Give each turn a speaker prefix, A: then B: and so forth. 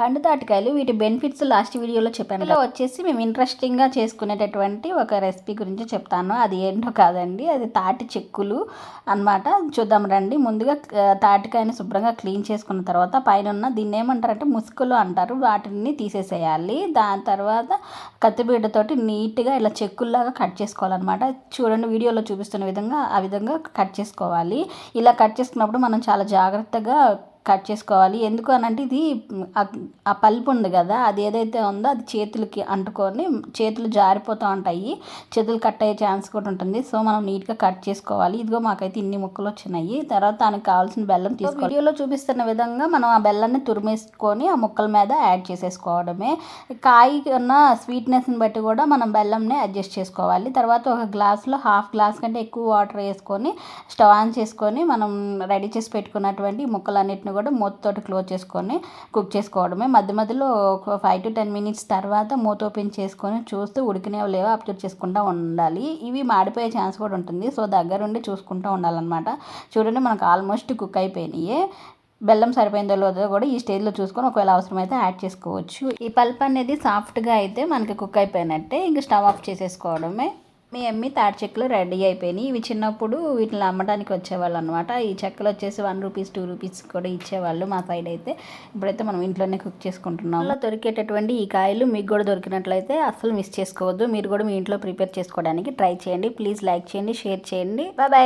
A: పండు తాటికాయలు వీటి benefits last వీడియోలో చెప్పాను ఇలా వచ్చేసి మేము ఇంట్రెస్టింగ్గా చేసుకునేటటువంటి ఒక రెసిపీ గురించి చెప్తాను. అది ఏంటో కాదండి. అది తాటి చెక్కులు అన్నమాట. చూద్దాం రండి. ముందుగా తాటికాయని శుభ్రంగా క్లీన్ చేసుకున్న తర్వాత పైన ఉన్న దీన్ని ఏమంటారంటే ముసుగులు అంటారు. వాటిని తీసేసేయాలి. దాని తర్వాత కత్తిబీడతోటి నీట్గా ఇలా చెక్కుల్లాగా కట్ చేసుకోవాలన్నమాట. చూడండి వీడియోలో చూపిస్తున్న విధంగా ఆ విధంగా కట్ చేసుకోవాలి. ఇలా కట్ చేసుకున్నప్పుడు మనం చాలా జాగ్రత్తగా కట్ చేసుకోవాలి. ఎందుకు అని అంటే ఇది ఆ- పల్పు ఉంది కదా అది ఏదైతే ఉందో అది చేతులకి అంటుకొని చేతులు జారిపోతూ ఉంటాయి. చేతులు కట్ అయ్యే ఛాన్స్ కూడా ఉంటుంది. సో మనం నీట్గా కట్ చేసుకోవాలి. ఇదిగో మాకైతే ఇన్ని ముక్కలు వచ్చినాయి. తర్వాత దానికి కావాల్సిన బెల్లం తీసుకోవాలి. వీడియోలో చూపిస్తున్న విధంగా మనం ఆ బెల్లాన్ని తురిమేసుకొని ఆ ముక్కల మీద యాడ్ చేసేసుకోవడమే. కాయ ఉన్న స్వీట్నెస్ని బట్టి కూడా మనం బెల్లంని అడ్జస్ట్ చేసుకోవాలి. తర్వాత ఒక గ్లాస్లో హాఫ్ గ్లాస్ కంటే ఎక్కువ వాటర్ వేసుకొని స్టవ్ ఆన్ చేసుకొని మనం రెడీ చేసి పెట్టుకున్నటువంటి ఈ ముక్కలన్నిటిని కూడా మూతతోటి క్లోజ్ చేసుకొని కుక్ చేసుకోవడమే. మధ్య మధ్యలో ఒక ఫైవ్ టు టెన్ మినిట్స్ తర్వాత మూత ఓపెన్ చేసుకొని చూస్తూ ఉడికినవి లేవో అబ్జర్వ్ చేసుకుంటూ ఉండాలి. ఇవి మాడిపోయే ఛాన్స్ కూడా ఉంటుంది. సో దగ్గరుండి చూసుకుంటూ ఉండాలన్నమాట. చూడండి మనకు ఆల్మోస్ట్ కుక్ అయిపోయినాయి. బెల్లం సరిపోయిందో లేదో కూడా ఈ స్టేజ్లో చూసుకొని ఒకవేళ అవసరమైతే యాడ్ చేసుకోవచ్చు. ఈ పల్ప్ అనేది సాఫ్ట్గా అయితే మనకి కుక్ అయిపోయినట్టే. ఇంక స్టవ్ ఆఫ్ చేసేసుకోవడమే. మీ అమ్మి తాటి చెక్కలు రెడీ అయిపోయినాయి. ఇవి చిన్నప్పుడు వీటిని అమ్మడానికి వచ్చేవాళ్ళు అనమాట ఈ చెక్కలు వచ్చేసి వన్ రూపీస్ టూ రూపీస్ కూడా ఇచ్చేవాళ్ళు మా సైడ్ అయితే. ఇప్పుడైతే మనం ఇంట్లోనే కుక్ చేసుకుంటున్నాం అలా దొరికేటటువంటి ఈ కాయలు మీకు కూడా దొరికినట్లయితే అస్సలు మిస్ చేసుకోవద్దు. మీరు కూడా మీ ఇంట్లో ప్రిపేర్ చేసుకోవడానికి ట్రై చేయండి. ప్లీజ్ లైక్ చేయండి షేర్ చేయండి. Bye bye.